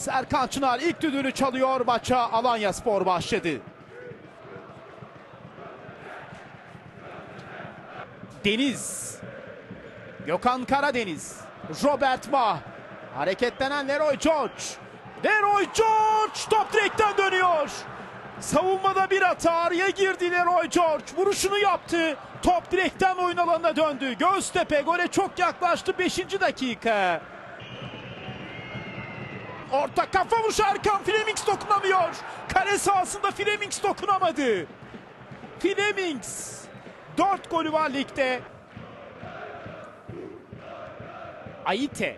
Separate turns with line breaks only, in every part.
Serkan Çınar ilk düdüğünü çalıyor. Maça Alanya Spor başladı. Deniz. Gökhan Karadeniz. Robert Mah. Hareketlenen Leroy George. Leroy George top direkten dönüyor. Savunmada bir hata araya girdi Leroy George. Vuruşunu yaptı. Top direkten oyun alanına döndü. Göztepe gole çok yaklaştı 5. dakika. Orta kafa vuruşu Erkan Flemings dokunamıyor. Kale sahasında Flemings dokunamadı. Flemings 4 golü var ligde. Aite.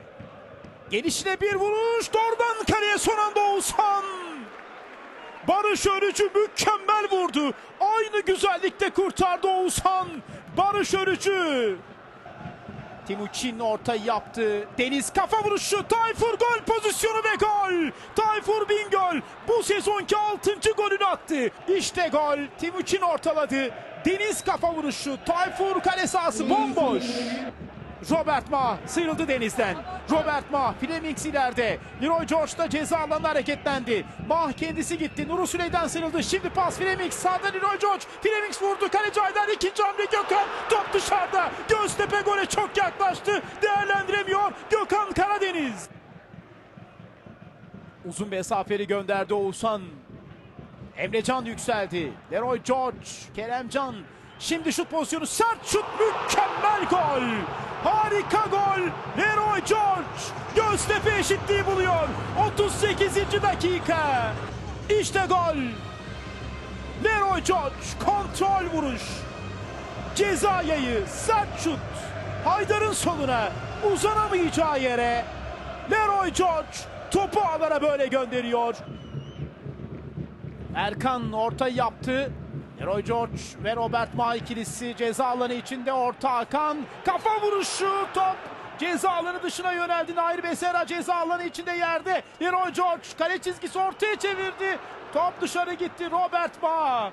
Gelişine bir vuruş. Doğrudan kaleye son anda Oğuzhan. Barış Örücü mükemmel vurdu. Aynı güzellikte kurtardı Oğuzhan. Barış Örücü. Timuçin orta yaptı. Deniz kafa vuruşu. Tayfur gol. Tayfur Bingöl bu sezonki 6. golünü attı. İşte gol. Timuçin ortaladı. Deniz kafa vuruşu. Tayfur kale sahası bomboş. Robert Ma sıyrıldı denizden. Robert Ma Flemings ileride. Leroy George da ceza alanına hareketlendi. Mah kendisi gitti. Nuru Süley'den sıyrıldı. Şimdi pas Flemings. Sağda Leroy George. Flemings vurdu. Kaleci Aydar ikinci hamle Gökhan. Top dışarıda. Göztepe gole çok yaklaştı. Değerlendiremiyor. Gökhan Karadeniz. Uzun mesafeli gönderdi Oğuzhan. Emrecan yükseldi. Leroy George, Keremcan. Şimdi şut pozisyonu sert şut mükemmel gol. Harika gol. Leroy George Göztepe eşitliği buluyor. 38. dakika. İşte gol. Leroy George kontrol vuruş. Ceza yayı sert şut. Haydar'ın soluna uzanamayacağı yere Leroy George topu ağlara böyle gönderiyor. Erkan orta yaptı. Leroy George ve Robert Ma ikilisi ceza alanı içinde orta Hakan. Kafa vuruşu top ceza alanı dışına yöneldi. Nair Besera ceza alanı içinde yerde. Leroy George kale çizgisi ortaya çevirdi. Top dışarı gitti Robert Ma.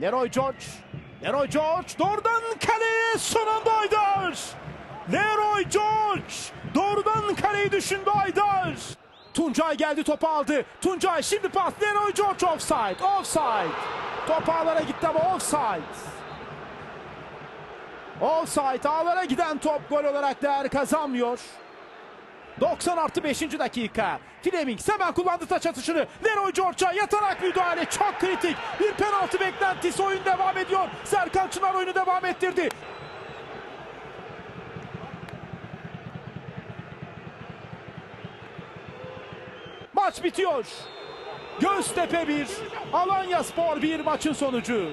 Leroy George. Leroy George doğrudan kaleye son anda Aydar. Leroy George doğrudan kaleyi düşündü Aydar. Tuncay geldi topu aldı. Tuncay şimdi pas. Leroy George offside. Offside. Top ağlara gitti ama offside. Offside ağlara giden top gol olarak değer kazanmıyor. 90 artı 5. dakika. Flemings hemen kullandı taç atışını. Leroy George'a yatarak müdahale. Çok kritik. Bir penaltı beklentisi oyun devam ediyor. Serkan Çınar oyunu devam ettirdi. Maç bitiyor. Göztepe 1, Alanya Spor 1 maçın sonucu.